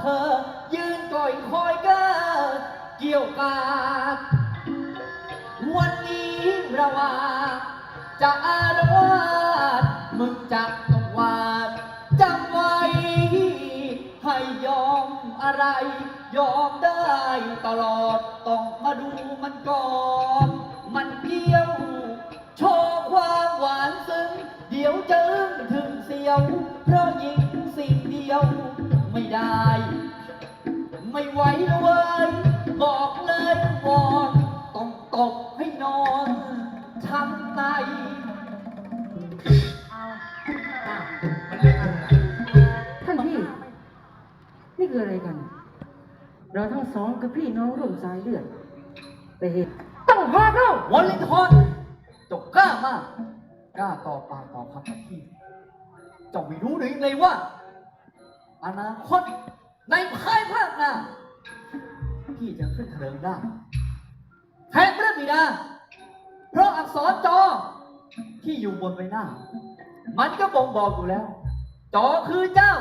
เธอ ยืนก่อยคอยเก้อเกี่ยวกาดวันนี้ระว่า จะอารวาดมึงจักต้องวาดจำไว้ ให้ยอมอะไร ยอมได้ตลอด ต้องมาดูมันก่อน มันเกี่ยวชว์ความหวานซึ้ง เดี๋ยวเจึถึงเสียว เพราะยิงสิ่งเดียว ไม่ได้ ไม่ไหวแล้วเว้ยบอกเลยวอนต้องตกให้นอนช้ำในมันเล่นอะไรท่านพี่ นี่คืออะไรกัน เราทั้งสองคือพี่น้องร่วมสายเลือด แต่เหตุต้องพาเข้าวอลลิงทอนเจบกล้ามากกล้าต่อปากต่อคำกับพี่เจ้าไม่รู้หรือยังไงว่า อนาคตในภายภาคหน้าพี่จะขึ้นเทิงได้แทนพระบิดา เพราะอักษรจอที่อยู่บนใบหน้า มันก็บ่งบอกอยู่แล้ว จอคือเจ้า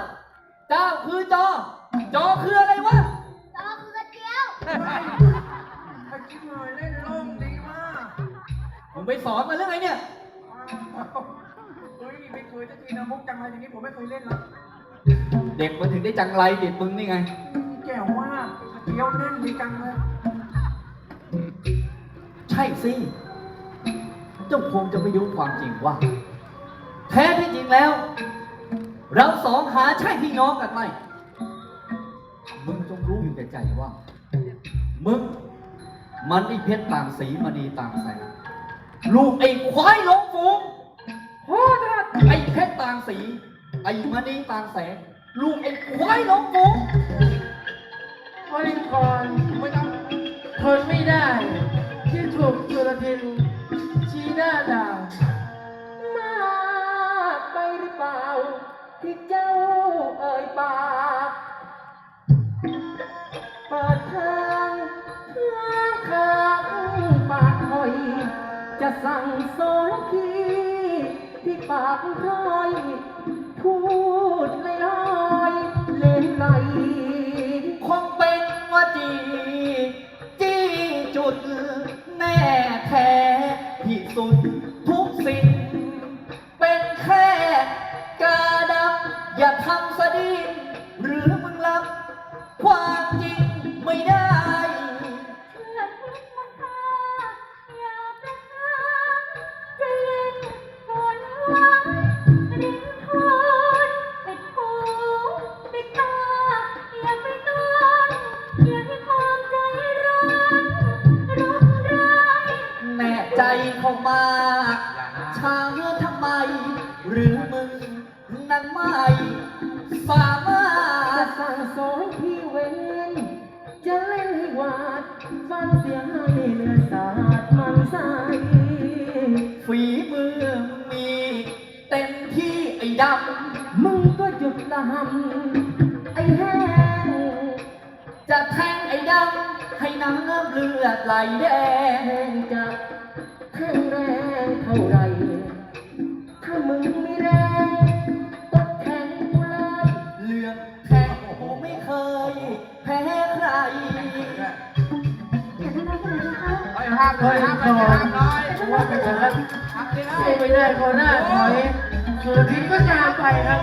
เจ้าคือจอ จอคืออะไรวะ จอคือกระเจียวถ้าคิดหน่อยเล่นโล่งดีมากมึงไปสอนมาเรื่องไงเนี่ยอ้าวเฮ้ยไม่เคยสักทีนะมุกจังไรอย่างนี้ผมไม่เคยเล่นหรอก เด็กมันถึงได้จังไรเด็กมึงนี่ไงแก้วมากเกี้ยวแน่นดีจังเลยใช่สิ เจ้าคงจะไม่รู้ความจริงว่า แท้ที่จริงแล้ว เราสองหาใช่พี่น้องกันไหม มึงจงรู้อยู่แก่ใจว่า มึง มันไอ้เพชรต่างสีมณีต่างแสงลูกไอ้ควายหลงฝูงโอ้ยไอ้เพชรต่างสี ไอ้มณีต่างแสง ลูกไอ้ควายหลงฝูงวลินทรไม่ต้องทนไม่ได้ ที่ถูกจุลทิน ชี้หน้าด่ามากไปหรือเปล่า ที่เจ้าเอ่ยปากเปิดทางเพื่อข้างปากคอย จะสั่งสอนพี่ที่ปากรอย เข้ามาช้าทำไม หรือมึงนั้นไม่สามารจะถสั่งสอนพี่เว้นจะเล่นให้หวาดฟันเสียให้เลือดสาดมันใสฝีมือมึงมีเต็มที่ไอ้ดำมึงก็หยุดละหำไอ้แห้งจะแทงไอ้ดำให้น้ำเลือดไหลแดงแห้งจะ แข็งแรงเท่าไร ถ้ามึงไมีแรงก็แข่งกูเลยเรืองแทงกูไม่เคย แพ้ใครอย่าทำร้ายกันเคะเฮ้ยห้ามเลยห้ามเลยห้ามเลยว่าไปเถอะครับห้ามเลยนะไม่ได้ขอหน้าถอยสุรทินก็ตามไปครับ